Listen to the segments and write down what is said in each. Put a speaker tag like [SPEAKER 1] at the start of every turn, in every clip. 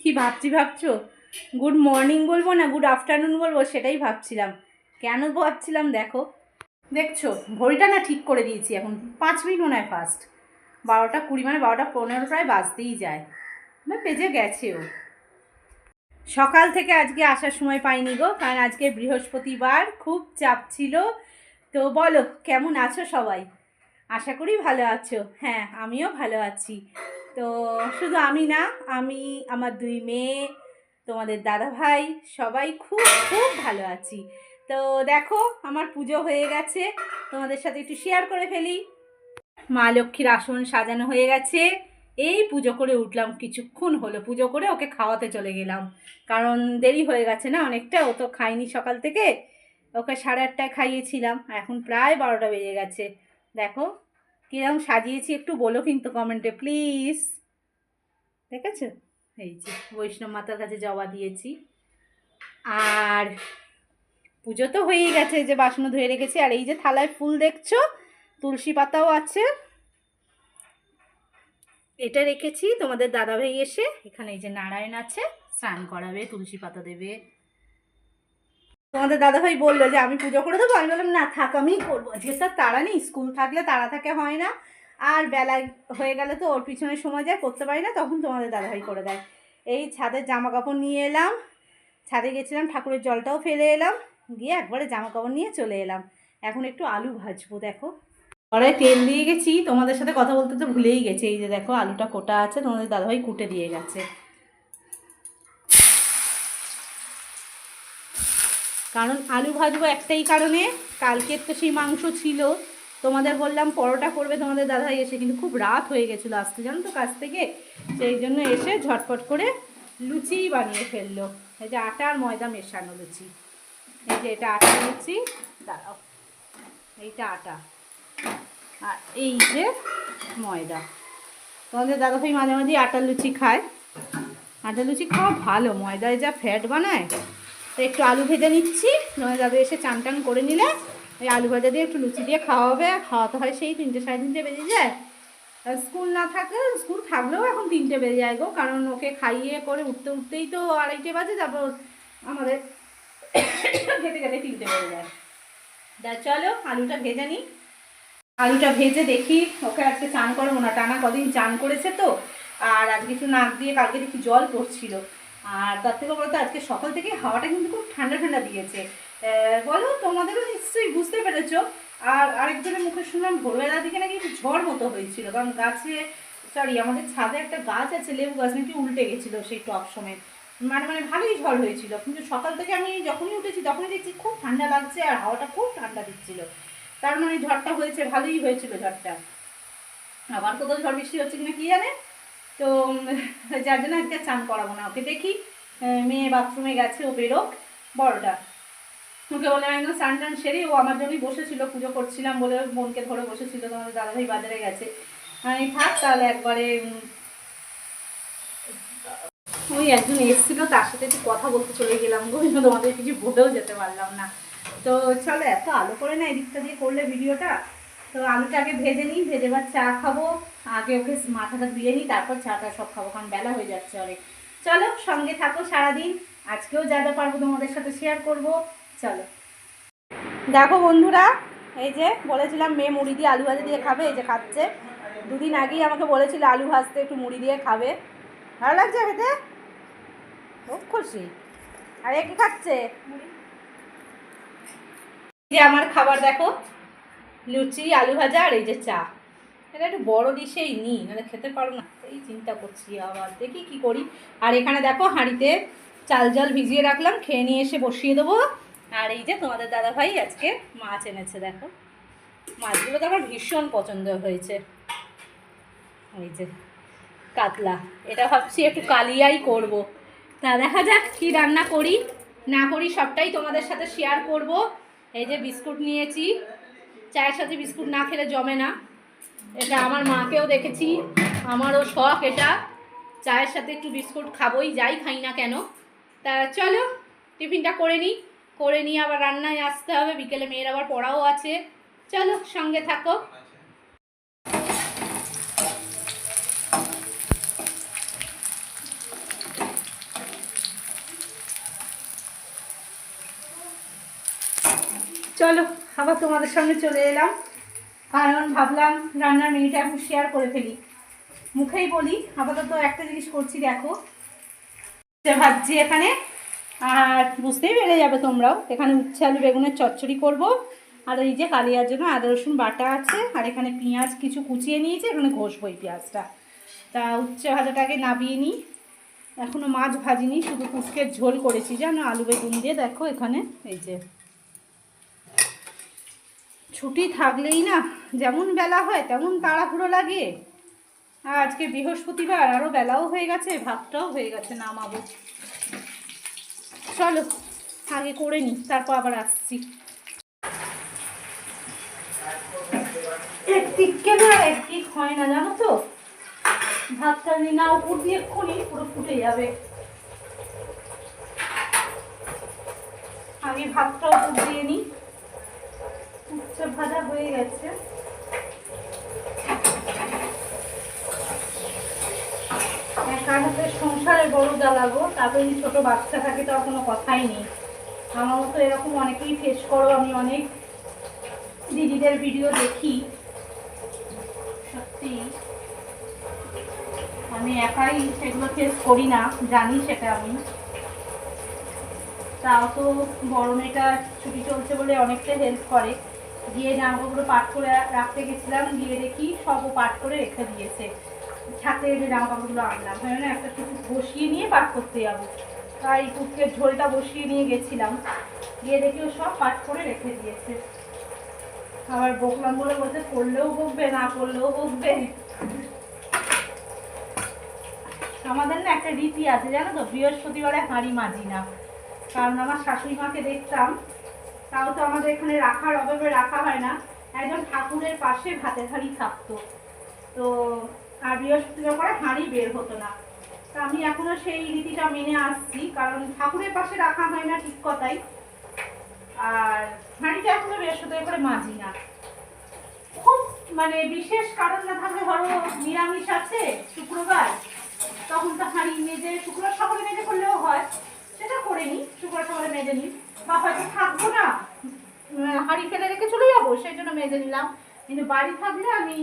[SPEAKER 1] কি ভাবছি ভাবছ? গুড মর্নিং বলব না গুড আফটারনুন বলব সেটাই ভাবছিলাম। কেন ভাবছিলাম দেখো। দেখছ, ঘড়িটা না ঠিক করে দিয়েছি এখন, পাঁচ মিনিট মনে হয় ফার্স্ট বারোটা কুড়ি মানে বারোটা পনেরো প্রায় বাজতেই যায়। বা বেজে গেছেও সকাল থেকে আজকে আসার সময় পাইনি গো, কারণ আজকে বৃহস্পতিবার, খুব চাপ ছিল। তো বলো, কেমন আছো সবাই? আশা করি ভালো আছো। হ্যাঁ আমিও ভালো আছি। তো শুধু আমি না, আমি, আমার দুই মেয়ে, তোমাদের দাদা ভাই, সবাই খুব খুব ভালো আছি। তো দেখো, আমার পুজো হয়ে গেছে। তোমাদের সাথে একটু শেয়ার করে ফেলি। মা লক্ষ্মীর আসন সাজানো হয়ে গেছে। এই পুজো করে উঠলাম, কিছুক্ষণ হলো পুজো করে ওকে খাওয়াতে চলে গেলাম। কারণ দেরি হয়ে গেছে না অনেকটা, ও তো খায়নি সকাল থেকে। ওকে সাড়ে আটটায় খাইয়েছিলাম এখন প্রায় বারোটা বেজে গেছে। দেখো কীরকম সাজিয়েছি একটু বলো কিন্তু কমেন্টে প্লিজ দেখেছ? এই যে, বৈষ্ণব মাতার কাছে জবা দিয়েছি। আর পুজো তো হয়েই গেছে যে বাসন ধুয়ে রেখেছি। আর এই যে থালায় ফুল দেখছ? তুলসী পাতাও আছে। এটা রেখেছি তোমাদের দাদাভাই এসে। এখানে এই যে নারায়ণ আছে, স্নান করাবে, তুলসী পাতা দেবে। তোমাদের দাদাভাই বলল যে, আমি পুজো করে দেবো? আমি বললাম, না, থাক আমি করব। আজকে তার তাড়া নেই, স্কুল থাকলে তাড়া থাকে হয় না। আর বেলায় হয়ে গেলে তো ওর পিছনে সময় যায়, করতে পারি না, তখন তোমাদের দাদাভাই করে দেয়। এই ছাদের জামা কাপড় নিয়ে এলাম। ছাদে গেছিলাম, ঠাকুরের জলটাও ফেলে এলাম। গিয়ে একবারে জামা কাপড় নিয়ে চলে এলাম। এখন একটু আলু ভাজবো, দেখো। কড়াই তেল দিয়ে গেছি। তোমাদের সাথে কথা বলতে তো ভুলেই গেছি। এই যে দেখো, আলুটা কোটা আছে, তোমাদের দাদাভাই কুটে দিয়ে গেছে। কারণ আলু ভাজবো একটাই কারণে। কালকের তো সেই মাংস ছিল। তোমাদের বললাম পরোটা করবে তোমাদের দাদাভাই এসে, কিন্তু খুব রাত হয়ে গেছিল আসতে। জানো তো কাছ থেকে? সেই জন্য এসে ঝটপট করে লুচিই বানিয়ে ফেলল। এই যে আটা আর ময়দা মেশানো লুচি। এই যে এটা আটা লুচি দাঁড়াও। এইটা আটা। আর এই যে ময়দা। তোমাদের দাদাভাই মাঝে মাঝে আটার লুচি খায়। আটার লুচি খাওয়া ভালো। ময়দায় যা ফ্যাট বানায় তো একটু আলু ভেজে নিচ্ছি। নয় দাদা এসে চান টান করে নিলে ওই আলু ভাজা দিয়ে একটু লুচি দিয়ে খাওয়া হবে খাওয়াতে হয় সেই তিনটে সাড়ে তিনটে বেজে যায়। স্কুল না থাকলে স্কুল থাকলেও এখন তিনটে বেজে যায় গো। কারণ ওকে খাইয়ে করে উঠতে উঠতেই তো আড়াইটে বাজে, তারপর আমাদের খেতে গেলে তিনটে বেজে যায়। তা চলো, আলুটা ভেজে নিই। আলুটা ভেজে দেখি, ওকে আজকে চান করব না টানা কদিন চান করেছে তো। আর আজকে একটু নাক দিয়ে, কালকে দেখি জল পড়ছিল। আর তার থেকে বলতো আজকে সকাল থেকে হাওয়াটা কিন্তু খুব ঠান্ডা ঠান্ডা দিয়েছে। বলো, তোমাদেরও নিশ্চয়ই বুঝতে পেরেছ। আর আরেকজনের মুখে শুনলাম ভোরবেলার দিকে নাকি ঝড় মতো হয়েছিল। কারণ গাছে সরি আমাদের ছাদে একটা গাছ আছে, লেবু গাছ নাকি উল্টে গেছিল সেই টপ সময় মানে মানে ভালোই ঝড় হয়েছিল। কিন্তু সকাল থেকে আমি যখনই উঠেছি, তখনই দেখছি খুব ঠান্ডা লাগছে আর হাওয়াটা খুব ঠান্ডা দিচ্ছিল। তার মানে ঝড়টা হয়েছে, ভালোই হয়েছিল ঝড়টা। আবার কোথাও ঝড় বৃষ্টি হচ্ছে কিনা কি জানে? তো যার জন্য আজকে চান করাবো না। ওকে দেখি মেয়ে বাথরুমে গেছে, ও বেরোক। বড়টা। ওকে বললাম, একদম স্নান টান সেরে ও আমার জন্যই বসেছিল, পুজো করছিলাম বলে বোনকে ধরে বসেছিল তোমাদের দাদাভাই বাজারে গেছে। আমি, থাক, তাহলে একবারে ওই একজন এসেছিল, তার সাথে একটু কথা বলতে চলে গেলাম গো তোমাদের কিছু বলেও যেতে পারলাম না। তো চলো, এত আলো করে না, এদিকটা দিয়ে করলে ভিডিওটা? তো আলুটা আগে ভেজে নিই, ভেজে এবার চা খাব। আগে ওকে মাথাটা ধুয়ে নিই, তারপর চাটা সব খাব, কারণ বেলা হয়ে যাচ্ছে অনেক। চলো, সঙ্গে থাকো সারাদিন। আজকেও যা যা পারব তোমাদের সাথে শেয়ার করব। চলো। দেখো বন্ধুরা, এই যে বলেছিলাম মেয়ে মুড়ি দিয়ে আলু ভাজা দিয়ে খাবে, এই যে খাচ্ছে। দুদিন আগেই আমাকে বলেছিল আলু ভাজতে একটু মুড়ি দিয়ে খাবে। ভালো লাগছে খেতে? খুব খুশি। আর এ কি খাচ্ছে? যে আমার খাবার দেখো, লুচি, আলু ভাজা আর এই যে চা। এটা একটু বড় ডিশেই নিই নাহলে খেতে পারো না। এই চিন্তা করছি আবার, দেখি কি করি। আর এখানে দেখো হাঁড়িতে চাল জল ভিজিয়ে রাখলাম, খেয়ে নিয়ে এসে বসিয়ে দেবো। আর এই যে তোমাদের দাদা ভাই আজকে মাছ এনেছে, দেখো। মাছগুলো তো আমার ভীষণ পছন্দ হয়েছে। এই যে, কাতলা। এটা ভাবছি একটু কালিয়াই করব। তা দেখা যাক কি রান্না করি। না করি সবটাই তোমাদের সাথে শেয়ার করব। এই যে বিস্কুট নিয়েছি। চায়ের সাথে বিস্কুট না খেলে জমে না। এটা আমার মাকেও দেখেছি। আমারও শখ এটা। চায়ের সাথে একটু বিস্কুট খাবোই, যাই খাই না কেন। তা চলো, টিফিনটা করে নিই। করে নিয়ে আবার রান্নায় আসতে হবে। বিকেলে মেয়ের আবার পড়াও আছে। চলো, সঙ্গে থাকো। চলো, আবার তোমাদের সঙ্গে চলে এলাম। কারণ ভাবলাম রান্নার মেনুটা এখন শেয়ার করে ফেলি। মুখেই বলি, আপাতত একটা জিনিস করছি, দেখো। ভাবছি এখানে, আর বুঝতেই পেরে যাবে তোমরাও, এখানে উচ্ছে আলু বেগুনের চচ্চড়ি করব। আর এই যে কালিয়ার জন্য আদা, রসুন, বাটা আছে, আর এখানে পেঁয়াজ কিছু কুচিয়ে নিয়েছে, এখানে ঘষবো এই পেঁয়াজটা। তা উচ্ছে ভাজাটাকে নাবিয়ে নিই। এখনও মাছ ভাজিনি, শুধু কুচকের ঝোল করেছি, জানো, আলু বেগুন দিয়ে, দেখো এখানে, এই যে। ছুটি থাকলেই না যেমন বেলা হয় তেমন তাড়াহুড়ো লাগে। আজকে বৃহস্পতিবার আরও বেলাও হয়ে গেছে, ভাতটাও হয়ে গেছে নামাবো। চলো, আগে করে নিই তারপর আবার আসছি। একদিককে না একদিক হয় না জানো তো? ভাতটা নিয়ে না উপর দিয়ে খুলি পুরো ফুটে যাবে। আমি ভাতটা উপর দিয়ে নিই ভাজা হয়ে গেছে। সংসারে বড় জ্বালাবো, তারপরে যদি ছোট বাচ্চা থাকে তো আর কোনো কথাই নেই। আমার মতো এরকম অনেকেই ফেস করো, আমি অনেক দিদিদের ভিডিও দেখি। সত্যি, আমি একাই সেগুলো ফেস করি না, জানি সেটা আমি। তাও তো বড় ছুটি চলছে বলে অনেকটা হেল্প করে। গিয়ে জামাকাপড় পাট করে রাখতে গেছিলাম, গিয়ে দেখি সব ও পাট করে রেখে দিয়েছে। ছাতে যে জামা কাপড়গুলো আনলাম হয় না? একটা কিছু বসিয়ে নিয়ে পাট করতে যাব। তাই কুটকের ঝোলটা বসিয়ে নিয়ে গেছিলাম। গিয়ে দেখি ও সব পাট করে রেখে দিয়েছে। আবার বকলাম বলে বলতে করলেও বকবে, না করলেও বকবে। আমাদের না একটা রীতি আছে, জানো তো? বৃহস্পতিবারে হাঁড়ি মাজি না। কারণ আমার শাশুড়ি মাকে দেখতাম তাও তো আমাদের এখানে রাখার অভাবে রাখা হয় না। একজন ঠাকুরের পাশে ভাতের হাঁড়ি থাকতো। তো আর বৃহস্পতিবার করে হাঁড়ি বের হতো না। তা আমি এখনও সেই রীতিটা মেনে আসছি, কারণ ঠাকুরের পাশে রাখা হয় না ঠিক কথাই। আর হাঁড়িটা এখনও বৃহস্পতিবার করে মাজি না। খুব মানে বিশেষ কারণ না থাকলে ধরো নিরামিষ আছে শুক্রবার, তখন তো হাঁড়ি মেজে, শুক্রবার সকালে মেজে করলেও হয়। সেটা করে নিই, শুক্রবার সকালে মেজে নিই। বা হয়তো থাকব না। হাঁড়ি ফেলে রেখে চলে যাব, সেই জন্য মেজে নিলাম। কিন্তু বাড়ি থাকলে আমি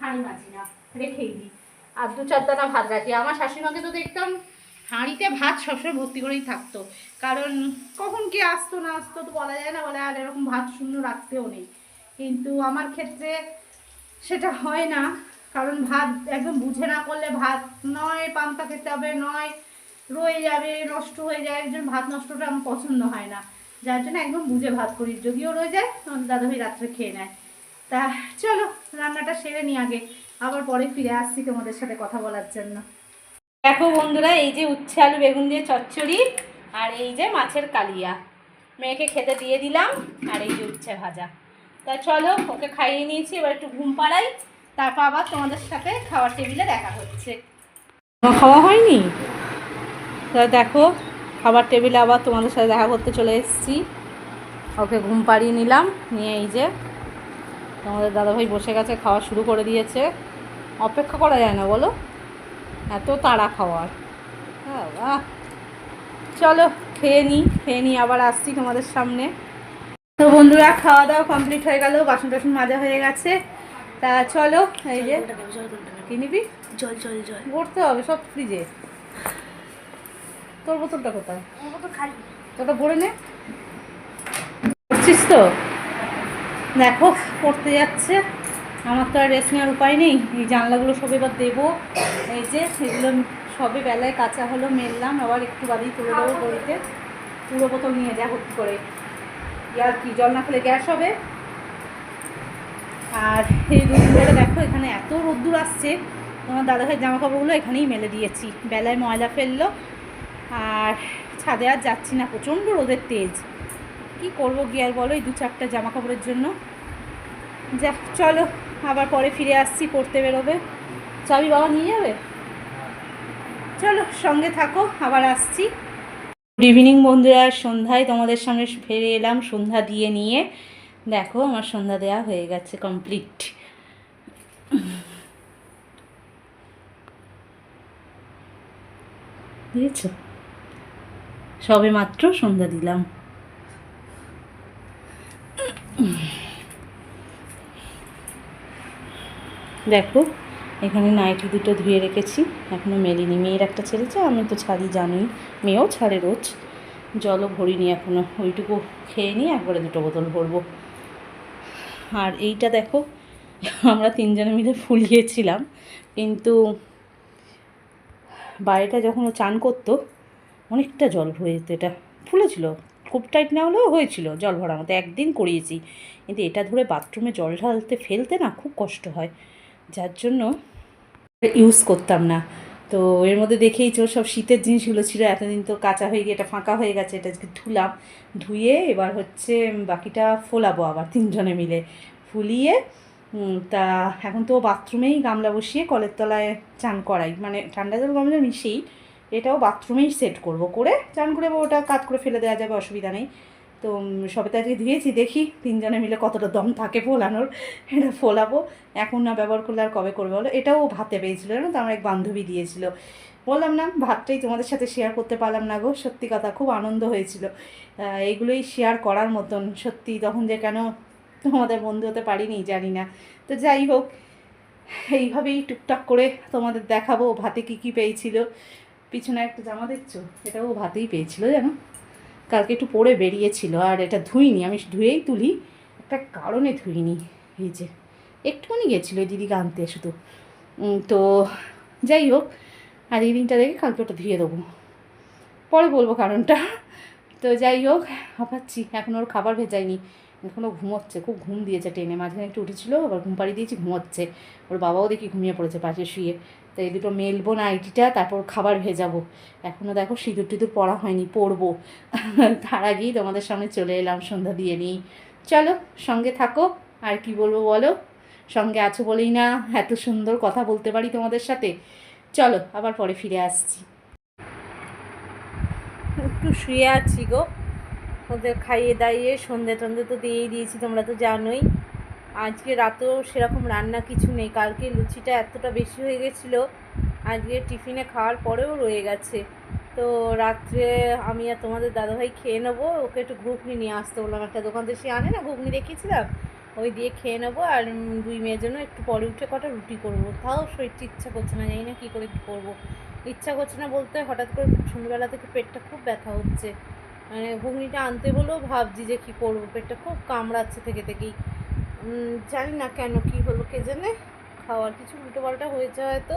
[SPEAKER 1] হাঁড়ি মাজি না, রেখেই দিই। আর দু চার দানা ভাত রাখি। আমার শাশুড়িমাকে তো দেখতাম হাঁড়িতে ভাত সবসময় ভর্তি করেই থাকতো। কারণ কখন কি আসতো না আসতো তো বলা যায় না, বলে আর এরকম ভাত শূন্য রাখতেও নেই। কিন্তু আমার ক্ষেত্রে সেটা হয় না। কারণ ভাত একদম বুঝে না করলে ভাত নয়, পান্তা খেতে হবে, নয়, রয়ে যাবে, নষ্ট হয়ে যায় একজন ভাত নষ্টটা আমার পছন্দ হয় না। যার জন্য একদম বুঝে ভাত করি যদিও রয়ে যায় দাদাভাই রাত্রে খেয়ে নেয়। তা চলো, রান্নাটা সেরে নিই আগে, আবার পরে ফিরে আসছি তোমাদের সাথে কথা বলার জন্য। দেখো বন্ধুরা, এই যে উচ্ছে আলু বেগুন দিয়ে চচ্চড়ি, আর এই যে মাছের কালিয়া। মেয়েকে খেতে দিয়ে দিলাম, আর এই যে উচ্ছে ভাজা। তা চলো, ওকে খাইয়ে নিয়েছি, এবার একটু ঘুম পাড়াই, তারপর আবার তোমাদের সাথে খাওয়ার টেবিলে দেখা হচ্ছে। খাওয়া হয়নি? তা দেখো খাবার টেবিলে আবার তোমাদের সাথে দেখা করতে চলে এসেছি। ওকে ঘুম পাড়িয়ে নিলাম নিয়ে এই যে তোমাদের দাদাভাই বসে গেছে খাওয়া শুরু করে দিয়েছে। অপেক্ষা করা যায় না বলো? এত তাড়া খাওয়ার। হ্যাঁ চলো খেয়ে নিই খেয়ে নিই আবার আসছি তোমাদের সামনে। তো বন্ধুরা খাওয়া দাওয়া কমপ্লিট হয়ে গেল বাসন টাসন মাজা হয়ে গেছে। তা চলো এই যে কি নিবি?
[SPEAKER 2] জল জল জল।
[SPEAKER 1] ভরতে হবে সব ফ্রিজে তোর বোতলটা কোথায়?
[SPEAKER 2] আমার তো খালি।
[SPEAKER 1] ভরে নে। করছিস তো? দেখো পড়তে যাচ্ছে। আমার তো আর রেস্ট নেওয়ার উপায় নেই। এই জানলাগুলো সব এবার দেবো। এই যে এগুলো সবে বেলায় কাঁচা হলো মেললাম। আবার একটু বাদেই তুলে দেবো গড়িতে পুরো বোতল নিয়ে যা ভর্তি করে। আর কি জল না খেলে গ্যাস হবে। আর এই দুদিন ধরে দেখো এখানে এত রোদ্দুর আসছে। তোমার দাদাভাই জামা কাপড়গুলো এখানেই মেলে দিয়েছি। বেলায় ময়লা ফেলল আর ছাদে আর যাচ্ছি না, প্রচণ্ড রোদের তেজ। কি করব গিয়ে আর বলো এই দু চারটা জামা কাপড়ের জন্য? যা, চলো, আবার পরে ফিরে আসছি, পড়তে বেরোবে। চাবি বাবা নিয়ে যাবে? চলো, সঙ্গে থাকো, আবার আসছি। গুড ইভিনিং বন্ধুরা, সন্ধ্যায় তোমাদের সামনে ফিরে এলাম, সন্ধ্যা দিয়ে নিয়ে। দেখো, আমার সন্ধ্যা দেওয়া হয়ে গেছে কমপ্লিট বুঝেছ সবে মাত্র সন্ধ্যা দিলাম। দেখো, এখানে নাইটি দুটো ধুয়ে রেখেছি। এখনও মেলিনি। মেয়ের একটা ছেড়েছে আমি তো ছাড়ি জানি। মেয়েও ছাড়ে রোজ। জলও ভরিনি এখনও ওইটুকু খেয়ে নিয়ে একবারে দুটো বোতল ভরবো। আর এইটা দেখো, আমরা তিনজনে মিলে ফুলিয়েছিলাম। কিন্তু বাড়িটা যখন ও চান করতো অনেকটা জল ভরে যেত এটা ফুলেছিল, খুব টাইট না হলেও হয়েছিল জল ভরার মতো, একদিন করিয়েছি। কিন্তু এটা ধরে বাথরুমে জল ঢালতে ফেলতে না খুব কষ্ট হয়। যার জন্য ইউজ করতাম না। তো এর মধ্যে দেখেই তো সব শীতের জিনিসগুলো ছিল, এতদিন তো কাঁচা হয়ে গিয়ে, এটা ফাঁকা হয়ে গেছে, এটা ধুলাম। ধুয়ে এবার হচ্ছে বাকিটা ফোলাবো আবার তিনজনে মিলে। ফুলিয়ে তা এখন তো বাথরুমেই গামলা বসিয়ে কলের তলায় চান করাই। মানে ঠান্ডা জল গামলা জল মিশিয়েই এটাও বাথরুমেই সেট করব করে চান করে ওটা কাট করে ফেলে দেওয়া যাবে, অসুবিধা নেই। তো সবে তো আজকে ধুয়েছি দেখি তিনজনে মিলে কতটা দম থাকে ফোলানোর, এটা ফোলাবো। এখন না ব্যবহার করলে আর কবে করবে বলো? এটাও ভাতে পেয়েছিল, জানো তো? আমার এক বান্ধবী দিয়েছিল। বললাম, না, ভাতটাই তোমাদের সাথে শেয়ার করতে পারলাম না গো। সত্যি কথা, খুব আনন্দ হয়েছিল। এইগুলোই শেয়ার করার মতন। সত্যি, তখন যে কেন তোমাদের বন্ধু হতে পারিনি, জানি না। তো যাই হোক, এইভাবেই টুকটাক করে তোমাদের দেখাবো ভাতে কী কী পেয়েছিল। পিছনে একটা জামা দেখছ? এটাও ও ভাতেই পেয়েছিল জানো? কালকে একটু পরে বেরিয়েছিল, আর এটা ধুইনি, আমি ধুয়েই তুলি। একটা কারণে ধুইনি, এই যে। একটুখানি গেছিল ওই দিদিকে আনতে শুধু। তো যাই হোক, আর এই দিনটা দেখে কালকে ওটা ধুয়ে দেবো। পরে বলব কারণটা। তো যাই হোক হাঁপাচ্ছি এখন ওর খাবার ভেজাইনি এখনও ঘুমোচ্ছে, খুব ঘুম দিয়েছে ট্রেনে মাঝখানে একটু উঠেছিল, আবার ঘুম পাড়িয়ে দিয়েছি, ঘুমোচ্ছে। ওর বাবাও দেখি ঘুমিয়ে পড়েছে, পাশে শুয়ে। তো এই দুটো মেলবো না আইটিটা, তারপর খাবার ভেজাবো। এখনও দেখো সিঁদুর টিঁদুর পড়া হয়নি, পড়ব। তার আগেই তোমাদের সামনে চলে এলাম, সন্ধ্যা দিয়ে নিই। চলো, সঙ্গে থাকো, আর কি বলব বলো? সঙ্গে আছো বলেই না এত সুন্দর কথা বলতে পারি তোমাদের সাথে? চলো, আবার পরে ফিরে আসছি। একটু শুয়ে আছি গো। ওদের খাইয়ে দাইয়ে সন্ধে টন্ধে তো দিয়েই দিয়েছি, তোমরা তো জানোই। আজকে রাতেও সেরকম রান্না কিছু নেই। কালকে লুচিটা এতটা বেশি হয়ে গেছিল, আজকে টিফিনে খাওয়ার পরেও রয়ে গেছে। তো রাত্রে আমি আর তোমাদের দাদাভাই খেয়ে নেব, ওকে একটু ঘুগনি নিয়ে আসতে বললাম। একটা দোকান থেকে সে আনে না, ঘুগনি দেখিয়েছিলাম? ওই দিয়ে খেয়ে নেব আর দুই মেয়ের জন্য একটু পরে উঠে কটা রুটি করব। তাও শরীরটা ইচ্ছা করছে না, জানি না কী করে কী করব। ইচ্ছা করছে না বলতে, হঠাৎ করে সন্ধ্যেবেলা থেকে পেটটা খুব ব্যথা হচ্ছে। মানে ঘুগনিটা আনতে বলেও ভাবছি যে কী করব, পেটটা খুব কামড়াচ্ছে থেকে থেকেই। জানি না কেন, কী হলো কে জানে? খাওয়ার কিছু উল্টো পাল্টা হয়েছে হয়তো।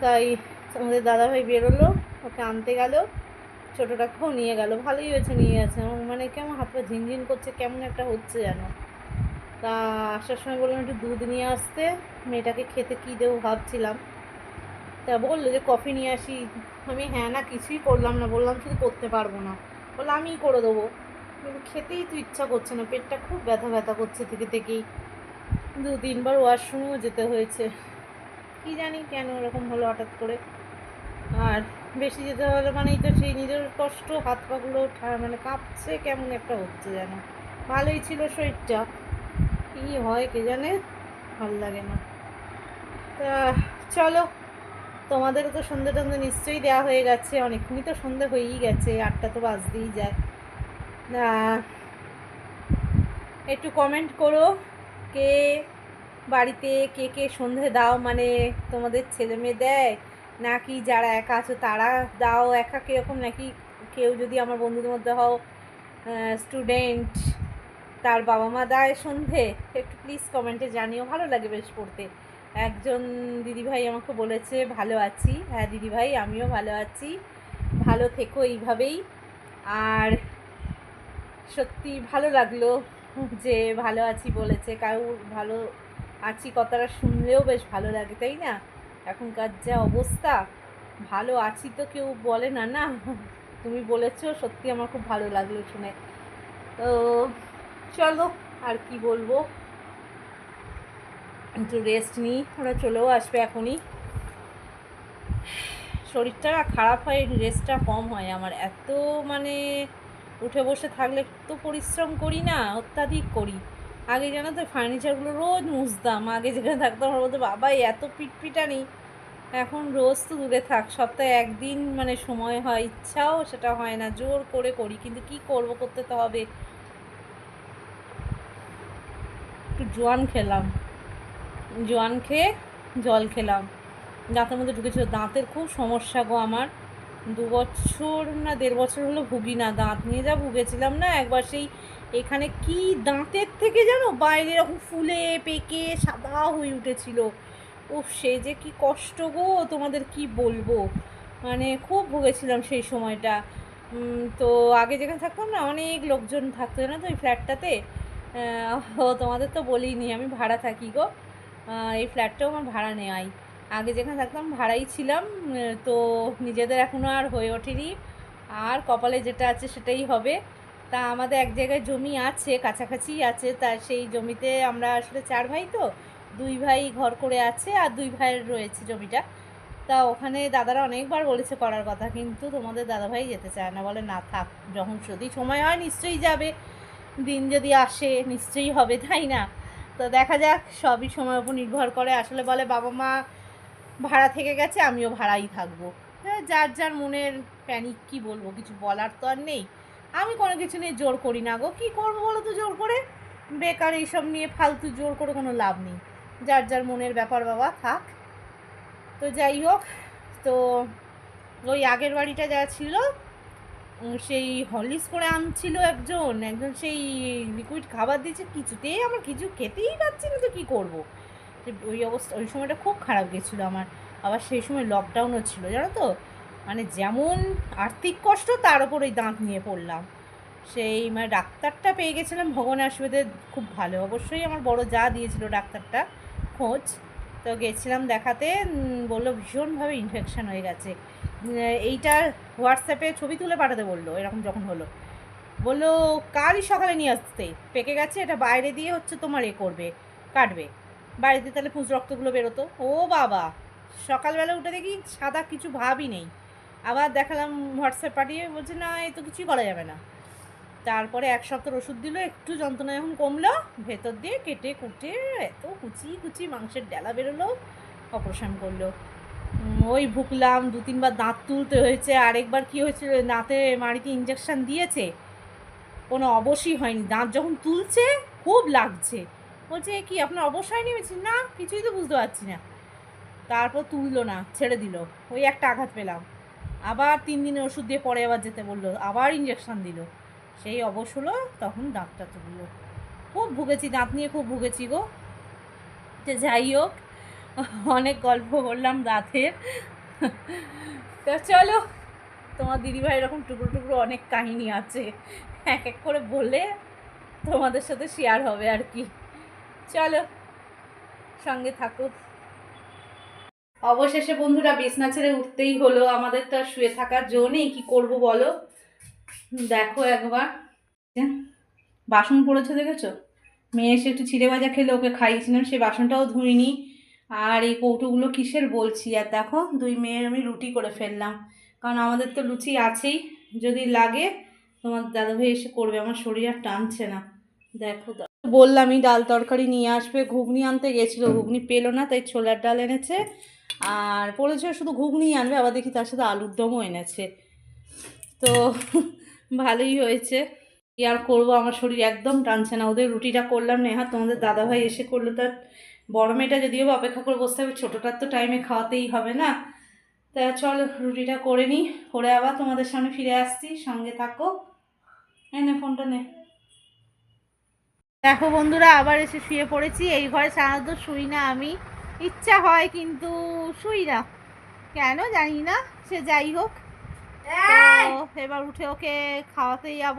[SPEAKER 1] তাই আমাদের দাদাভাই বেরোলো, ওকে আনতে গেল, ছোটোটাকেও নিয়ে গেল। ভালোই হয়েছে, নিয়ে গেছে। আমার মানে কেমন হাত পা ঝিনঝিন করছে, কেমন একটা হচ্ছে যেন। তা আসার সময় বললাম একটু দুধ নিয়ে আসতে, মেয়েটাকে খেতে কী দেবো ভাবছিলাম। তা বলল যে, কফি নিয়ে আসি। আমি হ্যাঁ না, কিছুই করলাম না। বললাম, শুধু করতে পারব না। বলল, আমিই করে দেবো। কিন্তু খেতেই তো ইচ্ছা করছে না, পেটটা খুব ব্যথা ব্যথা করছে থেকে থেকেই। দু তিনবার ওয়াশরুমেও যেতে হয়েছে। কি জানি কেন ওরকম হলো হঠাৎ করে। আর বেশি যেতে হলে মানেই তো সেই নিজের কষ্ট হাত পাগুলো মানে কাঁপছে কেমন একটা হচ্ছে যেন। ভালোই ছিল শরীরটা। কী হয় কে জানে? ভালো লাগে না। তা চলো, তোমাদেরও তো সন্ধে টন্ধে নিশ্চয়ই দেওয়া হয়ে গেছে। অনেকক্ষণই তো সন্ধে হয়েই গেছে, আটটা তো বাজতেই যায়। একটু কমেন্ট করো, কে বাড়িতে কে কে সন্ধে দাও মানে তোমাদের ছেলে মেয়ে দেয়? নাকি যারা একা আছো তারা দাও? একা কীরকম? নাকি কেউ যদি আমার বন্ধুদের মধ্যে হও স্টুডেন্ট তার বাবা মা দেয় সন্ধে? একটু প্লিজ কমেন্টে জানিও, ভালো লাগে বেশ পড়তে। একজন দিদিভাই আমাকে বলেছে, ভালো আছি। হ্যাঁ দিদিভাই, আমিও ভালো আছি। ভালো থেকো এইভাবেই। আর সত্যি ভালো লাগল যে ভালো আছি বলেছে কারোর ভালো আছি কথাটা শুনলেও বেশ ভালো লাগে, তাই না? এখনকার যা অবস্থা, ভালো আছি তো কেউ বলে না না? তুমি বলেছ, সত্যি আমার খুব ভালো লাগল শুনে। তো চলো, আর কি বলব? একটু রেস্ট নিই, ওরা চলেও আসবে এখনই। শরীরটা খারাপ হয় রেস্টটা কম হয় আমার। এত মানে উঠে বসে থাকলে তো পরিশ্রম করি না, অত্যাধিক করি। আগে জানো তো ফার্নিচারগুলো রোজ মুছতাম। আগে যেখানে থাকতাম, আমার বলতো, বাবা এত পিটপিটানি। এখন রোজ তো দূরে থাক, সপ্তাহে একদিন মানে সময় হয়, ইচ্ছাও সেটা হয় না, জোর করে করি, কিন্তু কি করব, করতে তো হবে। একটু জোয়ান খেলাম। জোয়ান খেয়ে জল খেলাম। দাঁতের মধ্যে ঢুকেছিল, দাঁতের খুব সমস্যা গো আমার। দু বছর না দেড় বছর হলো ভুগি না, দাঁত নিয়ে যা ভুগেছিলাম না, একবার সেই এখানে কি দাঁতের থেকে জানো? বাইরে এরকম ফুলে পেকে সাদা হয়ে উঠেছিল। ও সে যে কি কষ্ট গো, তোমাদের কি বলব? মানে খুব ভুগেছিলাম সেই সময়টা। তো আগে যেখানে থাকতাম না, অনেক লোকজন থাকতো না তো, এই ফ্ল্যাটটাতে? তোমাদের তো বলিনি, আমি ভাড়া থাকি গো। এই ফ্ল্যাটটাও আমার ভাড়া নেওয়াই আগে যেখানে থাকতাম ভাড়াই ছিলাম তো নিজেদের এখনও আর হয়ে ওঠেনি। আর কপালে যেটা আছে সেটাই হবে। তা আমাদের এক জায়গায় জমি আছে, কাছাকাছি আছে, তা সেই জমিতে আমরা আসলে চার ভাই তো, দুই ভাই ঘর করে আছে আর দুই ভাইয়ের রয়েছে জমিটা। তা ওখানে দাদারা অনেকবার বলেছে করার কথা, কিন্তু তোমাদের দাদাভাই যেতে চায় না। বলে, না থাক, যখন যদি সময় হয় নিশ্চয়ই যাবে। দিন যদি আসে, নিশ্চয়ই হবে। তাই না? তো দেখা যাক, সবই সময়ের উপর নির্ভর করে। আসলে বলে, বাবা মা ভাড়া থেকে গেছে, আমিও ভাড়াই থাকব। হ্যাঁ যার যার মনের প্যানিক কি বলব, কিছু বলার তো আর নেই। আমি কোনো কিছু নিয়ে জোর করি না গো। কী করব বলো তো জোর করে? বেকার এইসব নিয়ে ফালতু জোর করে কোনো লাভ নেই। যার যার মনের ব্যাপার বাবা, থাক। তো যাই হোক, তো ওই আগের বাড়িটা যা ছিল সেই হরলিক্স করে আনছিল একজন। একজন সেই লিকুইড খাবার দিয়েছে। কিছুতেই আমার কিছু খেতেই পাচ্ছি না, তো কী করব? যে ওই অবস্থা, ওই সময়টা খুব খারাপ গেছিল আমার। আবার সেই সময় লকডাউনও ছিল, জানো তো? মানে যেমন আর্থিক কষ্ট, তার উপর ওই দাঁত নিয়ে পড়লাম। সেই মানে ডাক্তারটা পেয়ে গেছিলাম ভগবান আসবেদে খুব ভালো। অবশ্যই আমার বড় যা দিয়েছিল ডাক্তারটা, খোঁজ। তো গেছিলাম দেখাতে বলল ভীষণভাবে ইনফেকশান হয়ে গেছে। এইটা হোয়াটসঅ্যাপে ছবি তুলে পাঠাতে বলল, এরকম যখন হলো। বলল, কালই সকালে নিয়ে আসতে। পেকে গেছে, এটা বাইরে দিয়ে হচ্ছে তোমার এ করবে, কাটবে। বাড়িতে তাহলে পুঁজ রক্তগুলো বেরোতো। ও বাবা, সকালবেলা উঠে দেখি সাদা কিছু ভাবই নেই। আবার দেখালাম হোয়াটসঅ্যাপ পাঠিয়ে, বলছে, না এ তো কিছুই করা যাবে না। তারপরে এক সপ্তাহ ওষুধ দিল, একটু যন্ত্রণা যখন কমলো, ভেতর দিয়ে কেটে কুটে এত কুচি কুচি মাংসের ডেলা বেরোলো, অপারেশন করল। ওই ভুকলাম, দু তিনবার দাঁত তুলতে হয়েছে, আরেকবার কি হয়েছিল, দাঁতে মাড়িতে ইঞ্জেকশন দিয়েছে, কোনো অবশ্যই হয়নি। দাঁত যখন তুলছে, খুব লাগছে। বলছে, "এ কি, আপনার অবশ্যই নেমেছি? না, কিছুই তো বুঝতে পারছি না। তারপর তুললো না, ছেড়ে দিল। ওই একটা আঘাত পেলাম। আবার তিন দিনের ওষুধ দিয়ে পরে আবার যেতে বলল, আবার ইঞ্জেকশন দিল। সেই অবশ হলো তখন দাঁতটা তুললো। খুব ভুগেছি, দাঁত নিয়ে খুব ভুগেছি গো। যে যাই হোক, অনেক গল্প করলাম দাঁতের। তো চলো, তোমার দিদিভাই এরকম টুকরো টুকরো অনেক কাহিনী আছে। এক এক করে বলে তোমাদের সাথে শেয়ার হবে আর কি। চলো, সঙ্গে থাকো। অবশেষে বন্ধুরা, বিছনা ছেড়ে উঠতেই হলো। আমাদের তো আর শুয়ে থাকার জো নেই, কী করব বলো? দেখো একবার। বাসন পড়েছে দেখেছ? মেয়ে এসে একটু চিড়ে ভাজা খেলে, ওকে খাইয়েছিলাম সেই বাসনটাও ধুইনি। আর এই কৌটোগুলো কিসের বলছি? আর দেখো, দুই মেয়ের আমি রুটি করে ফেললাম। কারণ আমাদের তো লুচি আছেই। যদি লাগে, তোমার দাদাভাই এসে করবে, আমার শরীর আর টানছে না। দেখো বললামই ডাল তরকারি নিয়ে আসবে ঘুগনি আনতে গেছিল ঘুগনি পেল না তাই ছোলার ডাল এনেছে। আর বলেছে শুধু ঘুগনি আনবে আবার দেখি তার সাথে আলুর দমও এনেছে। তো ভালোই হয়েছে। কি আর করব আমার শরীর একদম টানছে না। ওদের রুটিটা করলাম না হ্যাঁ তোমাদের দাদাভাই এসে করল তার। বড় মেয়েটা যদিও অপেক্ষা করে বসতে হবে ছোটোটার তো টাইমে খাওয়াতেই হবে না। তা চল রুটিটা করে নিই। করে আবার তোমাদের সামনে ফিরে আসছি সঙ্গে থাকো। এই নে ফোনটা নে। দেখো বন্ধুরা আবার এসে শুয়ে পড়েছি। এই ঘরে সাধারণত শুই না আমি। ইচ্ছা হয় কিন্তু শুই না। কেন জানি না সে যাই হোক। এবার উঠে ওকে খাওয়াতে যাব।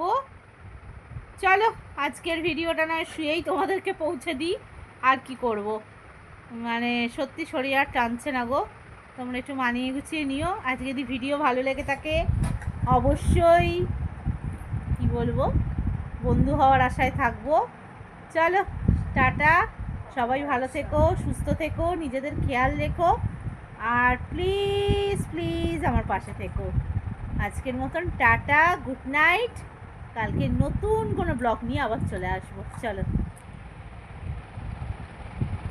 [SPEAKER 1] চলো আজকের ভিডিওটা নয় শুয়েই তোমাদেরকে পৌঁছে দিই। আর কি করব? মানে সত্যি শরীর আর টানছে না গো। তোমরা একটু মানিয়ে গুছিয়ে নিও। আজকে যদি ভিডিও ভালো লেগে থাকে অবশ্যই কি বলব? বন্ধু হওয়ার আশায় থাকব। চলো, টাটা। সবাই ভালো থেকো, সুস্থ থেকো, নিজেদের খেয়াল রেখো। আর প্লিজ প্লিজ আমার পাশে থেকো। আজকের মতন টাটা গুড নাইট কালকে নতুন কোনো ব্লগ নিয়ে আবার চলে আসব। চলো।